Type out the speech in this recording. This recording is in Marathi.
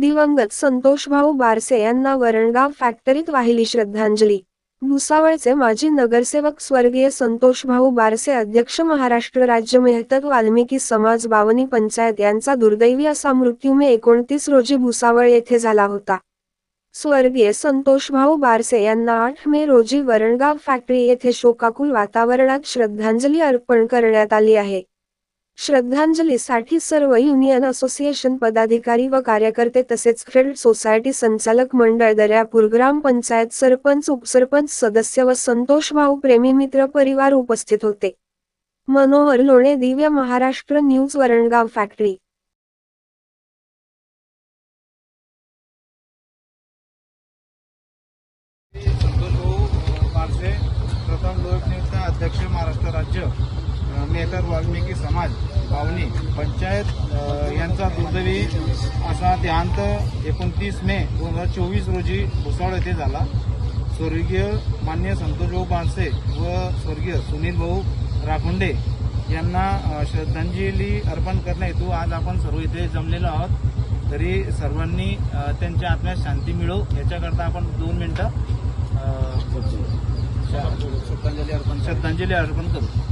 दिवंगत संतोषभाऊ बारसे यांना वरणगाव फॅक्टरीत वाहिली श्रद्धांजली. भुसावळचे माजी नगरसेवक स्वर्गीय संतोषभाऊ बारसे अध्यक्ष महाराष्ट्र राज्य मेहतक वाल्मिकी समाज बावनी पंचायत यांचा दुर्दैवी असा मृत्यू मे एकोणतीस रोजी भुसावळ येथे झाला होता. स्वर्गीय संतोषभाऊ बारसे यांना आठ मे रोजी वरणगाव फॅक्टरी येथे शोकाकुल वातावरणात श्रद्धांजली अर्पण करण्यात आली आहे. श्रद्धांजलीसाठी सर्व युनियन असोसिएशन पदाधिकारी व कार्यकर्ते तसेच फील्ड सोसायटी संचालक मंडळ दर्यापूर ग्रामपंचायत सरपंच उपसरपंच सदस्य व संतोष भाऊ प्रेमी मित्र परिवार उपस्थित होते. मनोहर लोणे दिव्य महाराष्ट्र न्यूज वरणगाव फॅक्टरी. प्रथम लोकनियुक्त अध्यक्ष महाराष्ट्र राज्य. मेहतर वाल्मिकी समाज पावनी पंचायत यांचा दुर्दैवी असा देहांत एकोणतीस मे दोन हजार चोवीस रोजी भुसावळ येथे झाला. स्वर्गीय मान्य संतोषभाऊ पारसे व स्वर्गीय सुनील भाऊ राखुंडे यांना श्रद्धांजली अर्पण करण्याहेतू आज आपण सर्व इथे जमलेलो आहोत. तरी सर्वांनी त्यांच्या आत्म्यात शांती मिळो. याच्याकरता आपण दोन मिनिटं श्रद्धांजली अर्पण श्रद्धांजली अर्पण करू.